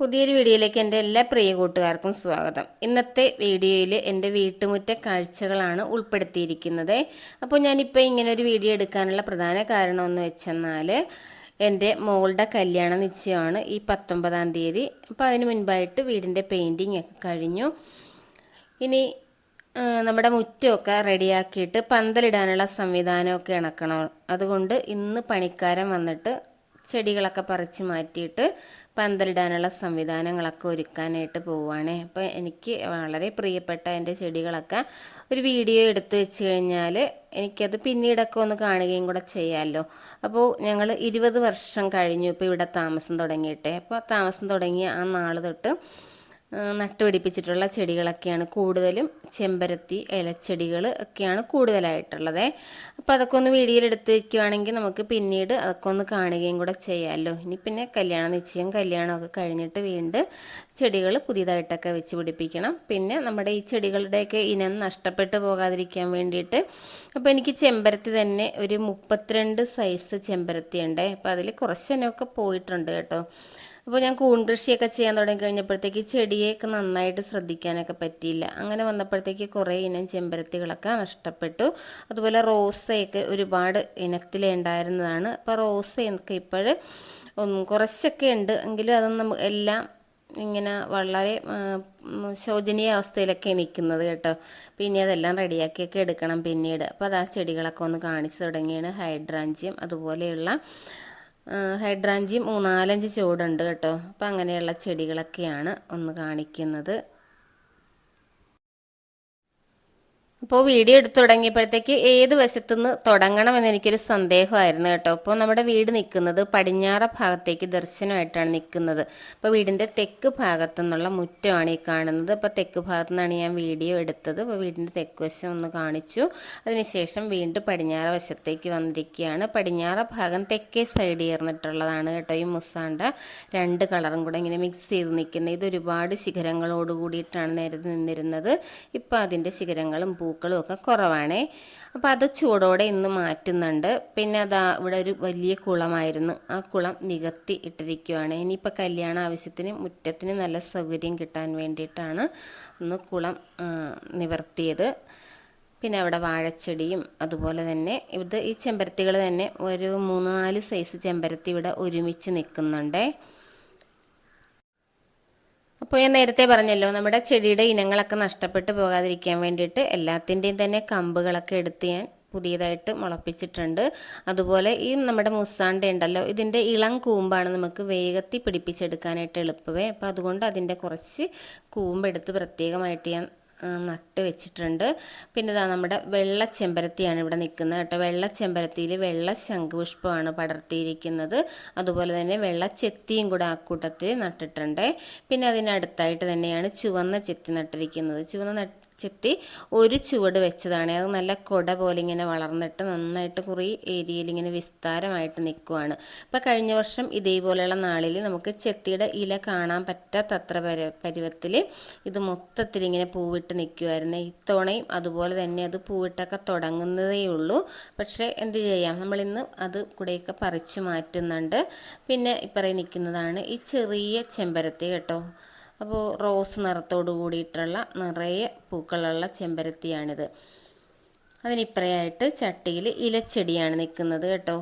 പുതിയൊരു വീഡിയോയിലേക്ക് എന്റെ എല്ലാ പ്രിയ കൂട്ടുകാർക്കും സ്വാഗതം. ഇന്നത്തെ വീഡിയോയിൽ എന്റെ വീട്ടുമുറ്റ കാഴ്ചകളാണ് ഉൾപ്പെടുത്തിയിരിക്കുന്നത്. അപ്പോൾ ഞാനിപ്പോൾ ഇങ്ങനെ ഒരു വീഡിയോ എടുക്കാനുള്ള പ്രധാന കാരണം എന്ന് വെച്ചെന്നാൽ എന്റെ മോളുടെ കല്യാണ നിശ്ചയമാണ് ഈ പത്തൊമ്പതാം തീയതി. അപ്പോൾ അതിന് മുൻപായിട്ട് വീടിന്റെ പെയിന്റിങ് ഒക്കെ കഴിഞ്ഞു. ഇനി നമ്മുടെ മുറ്റമൊക്കെ റെഡിയാക്കിയിട്ട് പന്തലിടാനുള്ള സംവിധാനമൊക്കെ ഇണക്കണം. അതുകൊണ്ട് ഇന്ന് പണിക്കാരൻ വന്നിട്ട് ചെടികളൊക്കെ പറിച്ച് മാറ്റിയിട്ട് പന്തലിടാനുള്ള സംവിധാനങ്ങളൊക്കെ ഒരുക്കാനായിട്ട് പോവുകയാണേ. അപ്പോൾ എനിക്ക് വളരെ പ്രിയപ്പെട്ട എന്റെ ചെടികളൊക്കെ ഒരു വീഡിയോ എടുത്തു വെച്ച് കഴിഞ്ഞാൽ എനിക്കത് പിന്നീടൊക്കെ ഒന്ന് കാണുകയും കൂടെ ചെയ്യാമല്ലോ. അപ്പോൾ ഞങ്ങൾ ഇരുപത് വർഷം കഴിഞ്ഞു ഇപ്പോൾ ഇവിടെ താമസം തുടങ്ങിയിട്ട്. അപ്പോൾ താമസം തുടങ്ങിയ ആ നാൾ തൊട്ട് നട്ടുപിടിപ്പിച്ചിട്ടുള്ള ചെടികളൊക്കെയാണ്. കൂടുതലും ചെമ്പരത്തി ഇലച്ചെടികൾ ഒക്കെയാണ് കൂടുതലായിട്ടുള്ളത്. അപ്പോൾ അതൊക്കെ ഒന്ന് വീഡിയോയിൽ എടുത്ത് വെക്കുകയാണെങ്കിൽ നമുക്ക് പിന്നീട് അതൊക്കെ ഒന്ന് കാണുകയും കൂടെ ചെയ്യാമല്ലോ ഇനി പിന്നെ കല്യാണ നിശ്ചയം കല്യാണമൊക്കെ കഴിഞ്ഞിട്ട് വീണ്ടും ചെടികൾ പുതിയതായിട്ടൊക്കെ വെച്ച് പിടിപ്പിക്കണം. പിന്നെ നമ്മുടെ ഈ ചെടികളുടെയൊക്കെ ഇനം നഷ്ടപ്പെട്ടു പോകാതിരിക്കാൻ വേണ്ടിയിട്ട് അപ്പോൾ എനിക്ക് ചെമ്പരത്തി തന്നെ ഒരു മുപ്പത്തിരണ്ട് സൈസ് ചെമ്പരത്തി ഉണ്ട് അപ്പോൾ അതിൽ കുറച്ചെന്നൊക്കെ പോയിട്ടുണ്ട് കേട്ടോ. അപ്പോൾ ഞാൻ കൂൺ കൃഷിയൊക്കെ ചെയ്യാൻ തുടങ്ങി കഴിഞ്ഞപ്പോഴത്തേക്ക് ചെടിയൊക്കെ നന്നായിട്ട് ശ്രദ്ധിക്കാനൊക്കെ പറ്റിയില്ല. അങ്ങനെ വന്നപ്പോഴത്തേക്ക് കുറേ ഇനം ചെമ്പരത്തികളൊക്കെ നഷ്ടപ്പെട്ടു. അതുപോലെ റോസയൊക്കെ ഒരുപാട് ഇനത്തിലേ ഉണ്ടായിരുന്നതാണ്. അപ്പോൾ റോസയൊക്കെ ഇപ്പോൾ കുറച്ചൊക്കെ ഉണ്ട്. എങ്കിലും അതൊന്നും നമുക്ക് എല്ലാം ഇങ്ങനെ വളരെ ശോചനീയ അവസ്ഥയിലൊക്കെ നിൽക്കുന്നത് കേട്ടോ. പിന്നെ അതെല്ലാം റെഡിയാക്കിയൊക്കെ എടുക്കണം പിന്നീട്. അപ്പോൾ അത് ആ ചെടികളൊക്കെ ഒന്ന് കാണിച്ചു തുടങ്ങിയാണ്. ഹൈഡ്രാഞ്ചിയം അതുപോലെയുള്ള ആ, ഹൈഡ്രാഞ്ചിയം മൂന്നാലഞ്ച് ചുവടുണ്ട് കേട്ടോ. അപ്പം അങ്ങനെയുള്ള ചെടികളൊക്കെയാണ് ഒന്ന് കാണിക്കുന്നത്. അപ്പോൾ വീഡിയോ എടുത്തു തുടങ്ങിയപ്പോഴത്തേക്ക് ഏത് വശത്തുനിന്ന് തുടങ്ങണം എന്നെനിക്കൊരു സന്ദേഹമായിരുന്നു കേട്ടോ. അപ്പോൾ നമ്മുടെ വീട് നിൽക്കുന്നത് പടിഞ്ഞാറ ഭാഗത്തേക്ക് ദർശനമായിട്ടാണ് നിൽക്കുന്നത്. അപ്പോൾ വീടിന്റെ തെക്ക് ഭാഗത്തു നിന്നുള്ള മുറ്റമാണ് ഈ കാണുന്നത്. അപ്പോൾ തെക്ക് ഭാഗത്തു നിന്നാണ് ഞാൻ വീഡിയോ എടുത്തത്. അപ്പോൾ വീടിന്റെ തെക്ക് വശം ഒന്ന് കാണിച്ചു. അതിനുശേഷം വീണ്ടും പടിഞ്ഞാറ വശത്തേക്ക് വന്നിരിക്കുകയാണ്. പടിഞ്ഞാറ ഭാഗം തെക്കേ സൈഡ് ചേർന്നിട്ടുള്ളതാണ് കേട്ടോ ഈ മുസാണ്ട രണ്ട് കളറും കൂടെ ഇങ്ങനെ മിക്സ് ചെയ്ത് നിൽക്കുന്നത്. ഇത് ഒരുപാട് ശിഖരങ്ങളോട് കൂടിയിട്ടാണ് നേരത്തെ നിന്നിരുന്നത്. ഇപ്പോൾ അതിന്റെ ശിഖരങ്ങളും ഒക്കെ കുറവാണേ. അപ്പോൾ അത് ചൂടോടെ ഇന്ന് മാറ്റുന്നുണ്ട്. പിന്നെ അതാ ഇവിടെ ഒരു വലിയ കുളമായിരുന്നു. ആ കുളം നികത്തി ഇട്ടിരിക്കുകയാണ് ഇനിയിപ്പോൾ കല്യാണ ആവശ്യത്തിന് മുറ്റത്തിന് നല്ല സൗകര്യം കിട്ടാൻ വേണ്ടിയിട്ടാണ് ഒന്ന് കുളം നിവർത്തിയത്. പിന്നെ അവിടെ വാഴച്ചെടിയും അതുപോലെ തന്നെ ഇത് ഈ ചെമ്പരത്തികൾ തന്നെ ഒരു മൂന്ന് നാല് സൈസ് ചെമ്പരത്തി ഇവിടെ ഒരുമിച്ച് നിൽക്കുന്നുണ്ടേ. അപ്പോൾ ഞാൻ നേരത്തെ പറഞ്ഞല്ലോ നമ്മുടെ ചെടിയുടെ ഇനങ്ങളൊക്കെ നഷ്ടപ്പെട്ടു പോകാതിരിക്കാൻ വേണ്ടിയിട്ട് എല്ലാത്തിന്റെയും തന്നെ കമ്പുകളൊക്കെ എടുത്ത് ഞാൻ പുതിയതായിട്ട് മുളപ്പിച്ചിട്ടുണ്ട്. അതുപോലെ ഈ നമ്മുടെ മുസാണ്ട ഉണ്ടല്ലോ ഇതിന്റെ ഇളം കൂമ്പാണ് നമുക്ക് വേഗത്തിൽ പിടിപ്പിച്ചെടുക്കാനായിട്ട് എളുപ്പമേ. അപ്പോൾ അതുകൊണ്ട് അതിന്റെ കുറച്ച് കൂമ്പെടുത്ത് പ്രത്യേകമായിട്ട് ഞാൻ നട്ട് വെച്ചിട്ടുണ്ട്. പിന്നെ ഇതാ നമ്മുടെ വെള്ള ചെമ്പരത്തിയാണ് ഇവിടെ നിൽക്കുന്നത് കേട്ടോ. വെള്ള ചെമ്പരത്തിയിൽ വെള്ള ശംഖുപുഷ്പമാണ് പടർത്തിയിരിക്കുന്നത്. അതുപോലെ തന്നെ വെള്ള ചെത്തിയും കൂടെ ആ കൂട്ടത്തിൽ നട്ടിട്ടുണ്ട്. പിന്നെ അതിനടുത്തായിട്ട് തന്നെയാണ് ചുവന്ന ചെത്തി നട്ടിരിക്കുന്നത്. ചുവന്ന ചെത്തി ഒരു ചുവട് വെച്ചതാണ്. അത് നല്ല കൊട പോലെ ഇങ്ങനെ വളർന്നിട്ട് നന്നായിട്ട് കുറേ ഏരിയയിൽ ഇങ്ങനെ വിസ്താരമായിട്ട് നിൽക്കുവാണ് അപ്പോൾ കഴിഞ്ഞ വർഷം ഇതേപോലെയുള്ള നാളിൽ നമുക്ക് ചെത്തിയുടെ ഇല കാണാൻ പറ്റാത്തത്ര പര പരുവത്തിൽ ഇത് മൊത്തത്തിൽ ഇങ്ങനെ പൂവിട്ട് നിൽക്കുമായിരുന്നു ഇത്തവണയും അതുപോലെ തന്നെ അത് പൂവിട്ടൊക്കെ തുടങ്ങുന്നതേ ഉള്ളൂ. പക്ഷേ എന്ത് ചെയ്യാം? നമ്മളിന്ന് അത് കൂടെയൊക്കെ പറിച്ചു മാറ്റുന്നുണ്ട്. പിന്നെ ഇപ്പറേ നിൽക്കുന്നതാണ് ഈ ചെറിയ ചെമ്പരത്തി കേട്ടോ. അപ്പോൾ റോസ് നിറത്തോട് കൂടിയിട്ടുള്ള നിറയെ പൂക്കളുള്ള ചെമ്പരത്തിയാണിത്. അതിനിപ്പറയായിട്ട് ചട്ടിയിൽ ഇലച്ചെടിയാണ് നിൽക്കുന്നത് കേട്ടോ.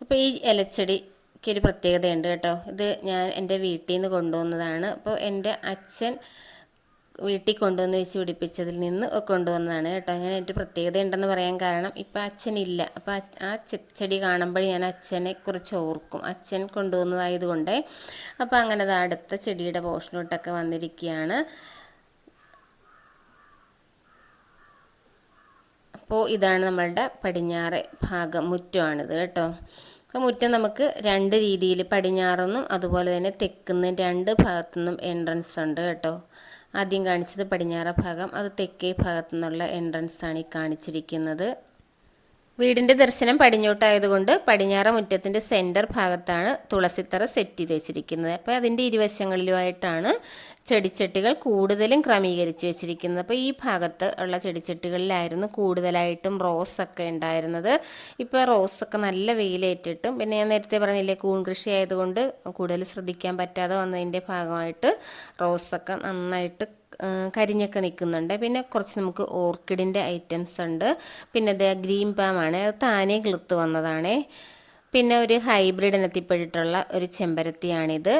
അപ്പോൾ ഈ ഇലച്ചെടിക്ക് ഒരു പ്രത്യേകതയുണ്ട് കേട്ടോ. ഇത് ഞാൻ എന്റെ വീട്ടിൽ നിന്ന് കൊണ്ടുവന്നതാണ്. അപ്പോൾ എന്റെ അച്ഛൻ വീട്ടിൽ കൊണ്ടുവന്ന് വെച്ച് പിടിപ്പിച്ചതിൽ നിന്ന് കൊണ്ടുവന്നതാണ് കേട്ടോ. ഞാൻ എന്റെ പ്രത്യേകത ഉണ്ടെന്ന് പറയാൻ കാരണം ഇപ്പം അച്ഛനില്ല. അപ്പോൾ ആ ചെടി കാണുമ്പോൾ ഞാൻ അച്ഛനെ കുറിച്ച് ഓർക്കും. അച്ഛൻ കൊണ്ടുവന്നതായതുകൊണ്ട് അപ്പോൾ അങ്ങനെ അടുത്ത ചെടിയുടെ പോഷനോട്ടൊക്കെ വന്നിരിക്കുകയാണ്. അപ്പോൾ ഇതാണ് നമ്മളുടെ പടിഞ്ഞാറ് ഭാഗം മുറ്റമാണിത് കേട്ടോ. അപ്പോൾ മുറ്റം നമുക്ക് രണ്ട് രീതിയിൽ പടിഞ്ഞാറെന്നും അതുപോലെ തന്നെ തെക്കുന്നും രണ്ട് ഭാഗത്തുനിന്നും എൻട്രൻസ് ഉണ്ട് കേട്ടോ. ആദ്യം കാണിച്ചത് പടിഞ്ഞാറ ഭാഗം അത് തെക്കേ ഭാഗത്തു നിന്നുള്ള എൻട്രൻസ് ആണ് ഈ കാണിച്ചിരിക്കുന്നത്. വീടിന്റെ ദർശനം പടിഞ്ഞോട്ടായതുകൊണ്ട് പടിഞ്ഞാറ മുറ്റത്തിന്റെ സെന്റർ ഭാഗത്താണ് തുളസിത്തറ സെറ്റ് ചെയ്ത് വെച്ചിരിക്കുന്നത്. അപ്പോൾ അതിന്റെ ഇരുവശങ്ങളിലുമായിട്ടാണ് ചെടിച്ചട്ടികൾ കൂടുതലും ക്രമീകരിച്ച് വെച്ചിരിക്കുന്നത്. അപ്പോൾ ഈ ഭാഗത്ത് ഉള്ള ചെടിച്ചട്ടികളിലായിരുന്നു കൂടുതലായിട്ടും റോസൊക്കെ ഉണ്ടായിരുന്നത്. ഇപ്പോൾ റോസൊക്കെ നല്ല വെയിലേറ്റിട്ടും പിന്നെ ഞാൻ നേരത്തെ പറഞ്ഞില്ലേ കൂൺ കൃഷി ആയതുകൊണ്ട് കൂടുതൽ ശ്രദ്ധിക്കാൻ പറ്റാതെ വന്നതിന്റെ ഭാഗമായിട്ട് റോസൊക്കെ നന്നായിട്ട് കരിഞ്ഞൊക്കെ നിൽക്കുന്നുണ്ട്. പിന്നെ കുറച്ച് നമുക്ക് ഓർക്കിഡിന്റെ ഐറ്റംസ് ഉണ്ട്. പിന്നെ അത് ഗ്രീൻ പാമാണ് അത് താനേ കിളുത്ത് വന്നതാണേ. പിന്നെ ഒരു ഹൈബ്രിഡ് ഇനത്തിൽപ്പെട്ടിട്ടുള്ള ഒരു ചെമ്പരത്തിയാണിത്.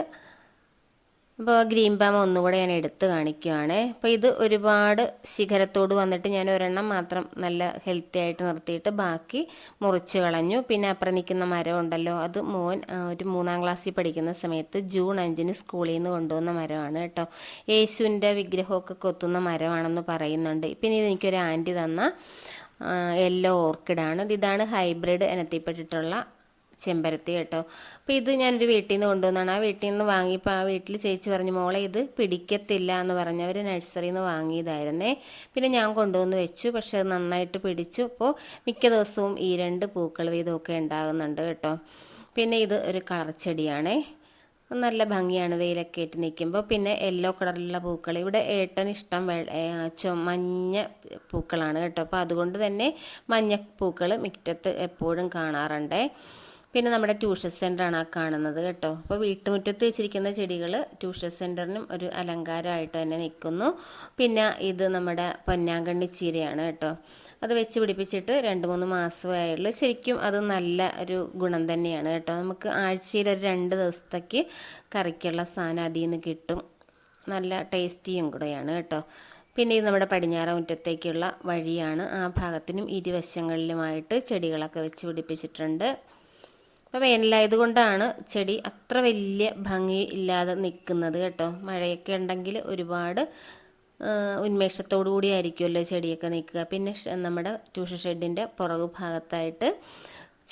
അപ്പോൾ ഗ്രീൻ പാം ഒന്നുകൂടെ ഞാൻ എടുത്ത് കാണിക്കുകയാണ് അപ്പോൾ ഇത് ഒരുപാട് ശിഖരത്തോട് വന്നിട്ട് ഞാൻ ഒരെണ്ണം മാത്രം നല്ല ഹെൽത്തി ആയിട്ട് നിർത്തിയിട്ട് ബാക്കി മുറിച്ച് കളഞ്ഞു. പിന്നെ അപ്പുറം നിൽക്കുന്ന മരം ഉണ്ടല്ലോ അത് മോൻ ഒരു മൂന്നാം ക്ലാസ്സിൽ പഠിക്കുന്ന സമയത്ത് ജൂൺ അഞ്ചിന് സ്കൂളിൽ നിന്ന് കൊണ്ടുവന്ന മരമാണ് കേട്ടോ. യേശുവിന്റെ വിഗ്രഹമൊക്കെ കൊത്തുന്ന മരമാണെന്ന് പറയുന്നുണ്ട്. പിന്നെ ഇത് എനിക്കൊരു ആന്റി തന്ന യെല്ലോ ഓർക്കിഡാണ് ഇതാണ് ഹൈബ്രിഡ് ഇനത്തിൽപ്പെട്ടിട്ടുള്ള ചെമ്പരത്തി കേട്ടോ. അപ്പോൾ ഇത് ഞാനൊരു വീട്ടിൽ നിന്ന് കൊണ്ടുവന്നാണ്. ആ വീട്ടിൽ നിന്ന് വാങ്ങിയപ്പോൾ ആ വീട്ടിൽ ചേച്ചി പറഞ്ഞു മോളെ ഇത് പിടിക്കത്തില്ല എന്ന് പറഞ്ഞ് അവർ നഴ്സറിയിൽ നിന്ന് വാങ്ങിയതായിരുന്നേ. പിന്നെ ഞാൻ കൊണ്ടുവന്ന് വെച്ചു. പക്ഷേ അത് നന്നായിട്ട് പിടിച്ചു. അപ്പോൾ മിക്ക ദിവസവും ഈ രണ്ട് പൂക്കൾ വീതമൊക്കെ ഉണ്ടാകുന്നുണ്ട് കേട്ടോ. പിന്നെ ഇത് ഒരു കളർ ചെടിയാണേ. നല്ല ഭംഗിയാണ് വെയിലൊക്കെ ആയിട്ട് നിൽക്കുമ്പോൾ പിന്നെ യെല്ലോ കളറിലുള്ള പൂക്കൾ. ഇവിടെ ഏട്ടൻ ഇഷ്ടം മഞ്ഞ പൂക്കളാണ് കേട്ടോ. അപ്പോൾ അതുകൊണ്ട് തന്നെ മഞ്ഞ പൂക്കൾ മിറ്റത്ത് എപ്പോഴും കാണാറുണ്ടേ. പിന്നെ നമ്മുടെ ട്യൂഷൻ സെന്ററാണ് ആ കാണുന്നത് കേട്ടോ. അപ്പോൾ വീട്ടുമുറ്റത്ത് വെച്ചിരിക്കുന്ന ചെടികൾ ട്യൂഷൻ സെന്ററിനും ഒരു അലങ്കാരമായിട്ട് തന്നെ നിൽക്കുന്നു. പിന്നെ ഇത് നമ്മുടെ പൊന്നാങ്കണ്ണി ചീരയാണ് കേട്ടോ. അത് വെച്ച് പിടിപ്പിച്ചിട്ട് രണ്ട് മൂന്ന് മാസമായുള്ളൂ ശരിക്കും അത് നല്ല ഒരു ഗുണം തന്നെയാണ് കേട്ടോ. നമുക്ക് ആഴ്ചയിൽ ഒരു രണ്ട് ദിവസത്തേക്ക് കറിക്കുള്ള സാധനം അതിൽ നിന്ന് കിട്ടും. നല്ല ടേസ്റ്റിയും കൂടെയാണ് കേട്ടോ. പിന്നെ ഇത് നമ്മുടെ പടിഞ്ഞാറ മുറ്റത്തേക്കുള്ള വഴിയാണ്. ആ ഭാഗത്തിനും ഇരുവശങ്ങളിലുമായിട്ട് ചെടികളൊക്കെ വെച്ച് പിടിപ്പിച്ചിട്ടുണ്ട്. അപ്പോൾ വേനലായതുകൊണ്ടാണ് ചെടി അത്ര വലിയ ഭംഗി ഇല്ലാതെ നിൽക്കുന്നത് കേട്ടോ. മഴയൊക്കെ ഉണ്ടെങ്കിൽ ഒരുപാട് ഉന്മേഷത്തോടു കൂടി ആയിരിക്കുമല്ലോ ചെടിയൊക്കെ നിൽക്കുക. പിന്നെ നമ്മുടെ ട്യൂഷൻ ഷെഡിന്റെ പുറകു ഭാഗത്തായിട്ട്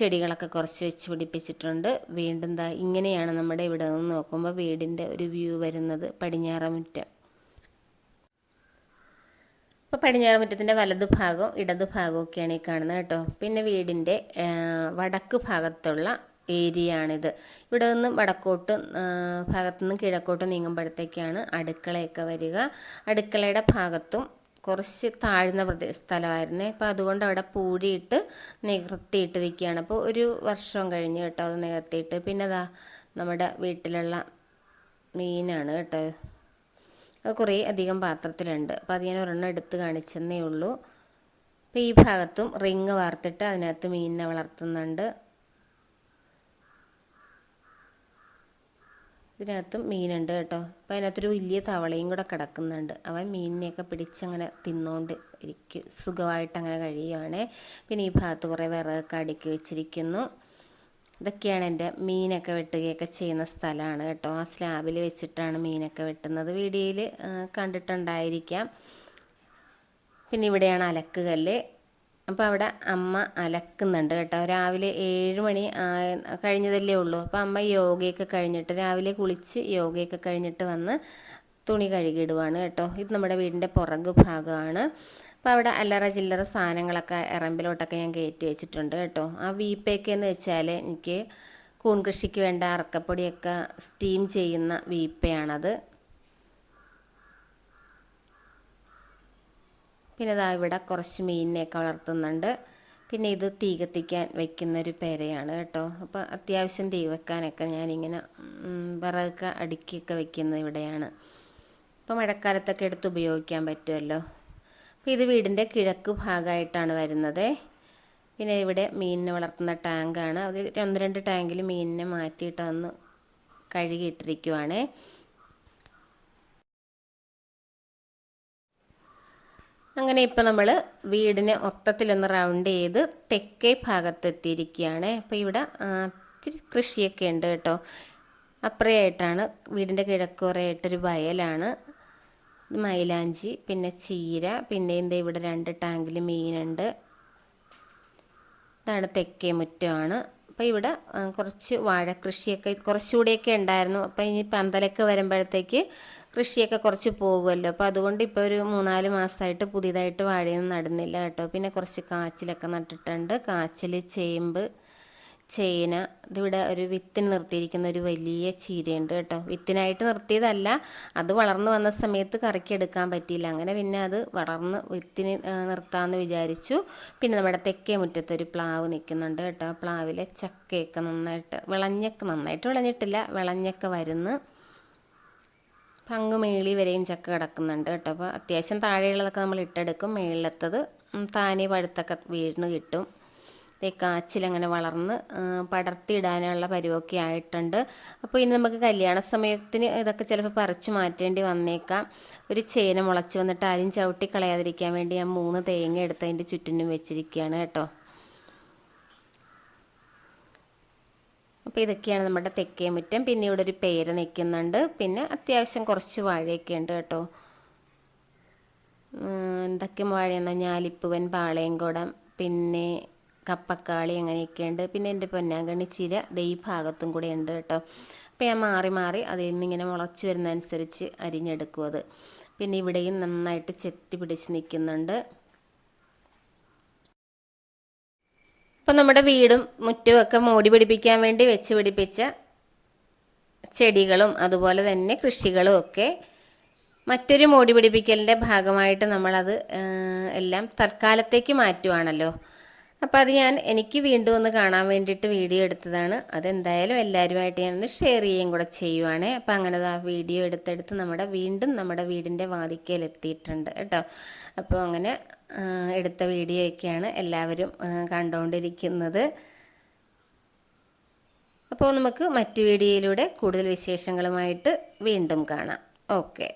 ചെടികളൊക്കെ കുറച്ച് വെച്ച് പിടിപ്പിച്ചിട്ടുണ്ട്. വീണ്ടും ദാ ഇങ്ങനെയാണ് നമ്മുടെ ഇവിടെ നിന്ന് നോക്കുമ്പോൾ വീടിന്റെ ഒരു വ്യൂ വരുന്നത് പടിഞ്ഞാറമുറ്റം. ഇപ്പോൾ പടിഞ്ഞാറ് മുറ്റത്തിന്റെ വലതു ഭാഗവും ഇടതു ഭാഗവും ഒക്കെയാണ് ഈ കാണുന്നത് കേട്ടോ. പിന്നെ വീടിന്റെ വടക്ക് ഭാഗത്തുള്ള ഏരിയ ആണിത് ഇവിടെ നിന്ന് വടക്കോട്ട് ഭാഗത്തു നിന്ന് കിഴക്കോട്ട് നീങ്ങുമ്പോഴത്തേക്കാണ് അടുക്കളയൊക്കെ വരിക. അടുക്കളയുടെ ഭാഗത്തും കുറച്ച് താഴ്ന്ന പ്രദേശ സ്ഥലമായിരുന്നേ. അപ്പോൾ അതുകൊണ്ട് അവിടെ പൂഴിയിട്ട് നികർത്തിയിട്ട് നിൽക്കുകയാണ് അപ്പോൾ ഒരു വർഷം കഴിഞ്ഞ് കേട്ടോ അത് നികർത്തിയിട്ട്. പിന്നെ അതാ നമ്മുടെ വീട്ടിലുള്ള മീനാണ് കേട്ടോ. അത് കുറേ അധികം പാത്രത്തിലുണ്ട്. അപ്പോൾ അത് ഞാൻ ഒരെണ്ണം എടുത്ത് കാണിച്ചെന്നേ ഉള്ളൂ. അപ്പോൾ ഈ ഭാഗത്തും റിങ് വാർത്തിട്ട് അതിനകത്ത് മീനിനെ വളർത്തുന്നുണ്ട്. ഇതിനകത്തും മീനുണ്ട് കേട്ടോ. അപ്പോൾ അതിനകത്തൊരു വലിയ തവളയും കൂടെ കിടക്കുന്നുണ്ട്. അവൻ മീനിനെയൊക്കെ പിടിച്ചങ്ങനെ തിന്നുകൊണ്ട് ഇരിക്കും സുഖമായിട്ട് അങ്ങനെ കഴിയുകയാണ് പിന്നെ ഈ ഭാഗത്ത് കുറേ വിറകൊക്കെ അടുക്കി വെച്ചിരിക്കുന്നു. ഇതൊക്കെയാണ് എന്റെ മീനൊക്കെ വെട്ടുകയൊക്കെ ചെയ്യുന്ന സ്ഥലമാണ് കേട്ടോ. ആ സ്ലാബിൽ വെച്ചിട്ടാണ് മീനൊക്കെ വെട്ടുന്നത്. വീഡിയോയിൽ കണ്ടിട്ടുണ്ടായിരിക്കാം. പിന്നെ ഇവിടെയാണ് അലക്കുകല്ല് അപ്പോൾ അവിടെ അമ്മ അലക്കുന്നുണ്ട് കേട്ടോ. രാവിലെ ഏഴ് മണി കഴിഞ്ഞതല്ലേ ഉള്ളൂ. അപ്പോൾ അമ്മ യോഗയൊക്കെ കഴിഞ്ഞിട്ട് രാവിലെ കുളിച്ച് യോഗയൊക്കെ കഴിഞ്ഞിട്ട് വന്ന് തുണി കഴുകിയിടുവാണ് കേട്ടോ. ഇത് നമ്മുടെ വീടിന്റെ പുറകു ഭാഗമാണ്. അപ്പോൾ അവിടെ അല്ലറ ചില്ലറ സാധനങ്ങളൊക്കെ എറമ്പിലോട്ടൊക്കെ ഞാൻ കയറ്റി വെച്ചിട്ടുണ്ട് കേട്ടോ. ആ വീപ്പയൊക്കെ എന്ന് വെച്ചാൽ എനിക്ക് കൂൺ കൃഷിക്ക് വേണ്ട അറക്കപ്പൊടിയൊക്കെ സ്റ്റീം ചെയ്യുന്ന വീപ്പയാണത്. പിന്നെ ഇതാ ഇവിടെ കുറച്ച് മീനിനെയൊക്കെ വളർത്തുന്നുണ്ട്. പിന്നെ ഇത് തീ കത്തിക്കാൻ വെക്കുന്ന ഒരു പെരയാണ് കേട്ടോ. അപ്പോൾ അത്യാവശ്യം തീ വെക്കാനൊക്കെ ഞാനിങ്ങനെ വിറകൊക്കെ അടുക്കിയൊക്കെ വെക്കുന്നത് ഇവിടെയാണ്. അപ്പോൾ മഴക്കാലത്തൊക്കെ എടുത്ത് ഉപയോഗിക്കാൻ പറ്റുമല്ലോ. അപ്പോൾ ഇത് വീടിന്റെ കിഴക്ക് ഭാഗമായിട്ടാണ് വരുന്നത്. പിന്നെ ഇവിടെ മീനിനെ വളർത്തുന്ന ടാങ്കാണ്. അത് ഒന്ന് രണ്ട് ടാങ്കിൽ മീനിനെ മാറ്റിയിട്ട് ഒന്ന് കഴുകിയിട്ടിരിക്കുവാണേ അങ്ങനെ ഇപ്പം നമ്മൾ വീടിനെ ഒത്തത്തിലൊന്ന് റൗണ്ട് ചെയ്ത് തെക്കേ ഭാഗത്ത് എത്തിയിരിക്കുകയാണ് അപ്പോൾ ഇവിടെ ഇത്തിരി കൃഷിയൊക്കെ ഉണ്ട് കേട്ടോ. അപ്പുറയായിട്ടാണ് വീടിന്റെ കിഴക്കുറയായിട്ടൊരു വയലാണ്. മൈലാഞ്ചി പിന്നെ ചീര പിന്നെ എന്താ ഇവിടെ രണ്ട് ടാങ്കിൽ മീനുണ്ട്. ഇതാണ് തെക്കേ മുറ്റമാണ്. അപ്പോൾ ഇവിടെ കുറച്ച് വാഴ കൃഷിയൊക്കെ കുറച്ചുകൂടിയൊക്കെ ഉണ്ടായിരുന്നു. അപ്പോൾ ഇനി പന്തലൊക്കെ വരുമ്പോഴത്തേക്ക് കൃഷിയൊക്കെ കുറച്ച് പോകുമല്ലോ. അപ്പോൾ അതുകൊണ്ട് ഇപ്പോൾ ഒരു മൂന്നാൽ മാസമായിട്ട് പുതിയതായിട്ട് വാഴയൊന്നും നടുന്നില്ല കേട്ടോ. പിന്നെ കുറച്ച് കാച്ചിലൊക്കെ നട്ടിട്ടുണ്ട്. കാച്ചിൽ ചേമ്പ് ചേന ഇതിവിടെ ഒരു വിത്തിന് നിർത്തിയിരിക്കുന്ന ഒരു വലിയ ചീരയുണ്ട് കേട്ടോ. വിത്തിനായിട്ട് നിർത്തിയതല്ല അത് വളർന്നു വന്ന സമയത്ത് കറക്കി എടുക്കാൻ പറ്റിയില്ല. അങ്ങനെ പിന്നെ അത് വളർന്ന് വിത്തിന് നിർത്താമെന്ന് വിചാരിച്ചു. പിന്നെ നമ്മുടെ തെക്കേ മുറ്റത്ത് ഒരു പ്ലാവ് നിൽക്കുന്നുണ്ട് കേട്ടോ. പ്ലാവിലെ ചക്കയൊക്കെ നന്നായിട്ട് വിളഞ്ഞൊക്കെ നന്നായിട്ട് വിളഞ്ഞിട്ടില്ല വിളഞ്ഞൊക്കെ വരുന്നു. പങ്ക് മേളി വരെയും ചക്ക കിടക്കുന്നുണ്ട് കേട്ടോ. അപ്പോൾ അത്യാവശ്യം താഴെയുള്ളതൊക്കെ നമ്മൾ ഇട്ടെടുക്കും മേളിലത്തത് താനേ പഴുത്തൊക്കെ വീണ് കിട്ടും. കാച്ചിലങ്ങനെ വളർന്ന് പടർത്തിയിടാനുള്ള പരിവൊക്കെ ആയിട്ടുണ്ട്. അപ്പോൾ ഇനി നമുക്ക് കല്യാണ സമയത്തിന് ഇതൊക്കെ ചിലപ്പോൾ പറിച്ചു മാറ്റേണ്ടി വന്നേക്കാം. ഒരു ചേന മുളച്ച് വന്നിട്ട് ആരും ചവിട്ടി കളയാതിരിക്കാൻ വേണ്ടി ഞാൻ മൂന്ന് തേങ്ങ എടുത്ത് അതിന്റെ ചുറ്റിനും വെച്ചിരിക്കുകയാണ് കേട്ടോ. അപ്പോൾ ഇതൊക്കെയാണ് നമ്മുടെ തെക്കേ മുറ്റം. പിന്നെ ഇവിടെ ഒരു പേര് നിൽക്കുന്നുണ്ട്. പിന്നെ അത്യാവശ്യം കുറച്ച് വാഴയൊക്കെ ഉണ്ട് കേട്ടോ. എന്തൊക്കെ വാഴയെന്നാൽ ഞാലിപ്പൂവൻ പാളയംകുടം പിന്നെ കപ്പക്കാളി അങ്ങനെയൊക്കെയുണ്ട് പിന്നെ എന്റെ പൊന്നാങ്കണ്ണി ചീര ദൈ ഭാഗത്തും കൂടെ ഉണ്ട് കേട്ടോ. അപ്പോൾ ഞാൻ മാറി മാറി അതിൽ നിന്നിങ്ങനെ മുളച്ച് വരുന്നതനുസരിച്ച് അരിഞ്ഞെടുക്കും അത്. പിന്നെ ഇവിടെയും നന്നായിട്ട് ചെത്തി പിടിച്ച് നിൽക്കുന്നുണ്ട്. അപ്പം നമ്മുടെ വീടും മുറ്റുമൊക്കെ മൂടി പിടിപ്പിക്കാൻ വേണ്ടി വെച്ച് പിടിപ്പിച്ച ചെടികളും അതുപോലെ തന്നെ കൃഷികളും ഒക്കെ മറ്റൊരു മൂടി പിടിപ്പിക്കലിന്റെ ഭാഗമായിട്ട് നമ്മളത് എല്ലാം തൽക്കാലത്തേക്ക് മാറ്റുവാണല്ലോ. അപ്പോൾ അത് ഞാൻ എനിക്ക് വീണ്ടും ഒന്ന് കാണാൻ വേണ്ടിയിട്ട് വീഡിയോ എടുത്തതാണ്. അതെന്തായാലും എല്ലാവരുമായിട്ട് ഞാനൊന്ന് ഷെയർ ചെയ്യുകയും കൂടെ ചെയ്യുവാണേ. അപ്പോൾ അങ്ങനെ ആ വീഡിയോ എടുത്തെടുത്ത് നമ്മുടെ വീണ്ടും നമ്മുടെ വീടിന്റെ വാതിക്കൽ എത്തിയിട്ടുണ്ട് കേട്ടോ. അപ്പോൾ അങ്ങനെ എടുത്ത വീഡിയോയൊക്കെയാണ് എല്ലാവരും കണ്ടുകൊണ്ടിരിക്കുന്നത് അപ്പോൾ നമുക്ക് മറ്റു വീഡിയോയിലൂടെ കൂടുതൽ വിശേഷങ്ങളുമായിട്ട് വീണ്ടും കാണാം. ഓക്കെ.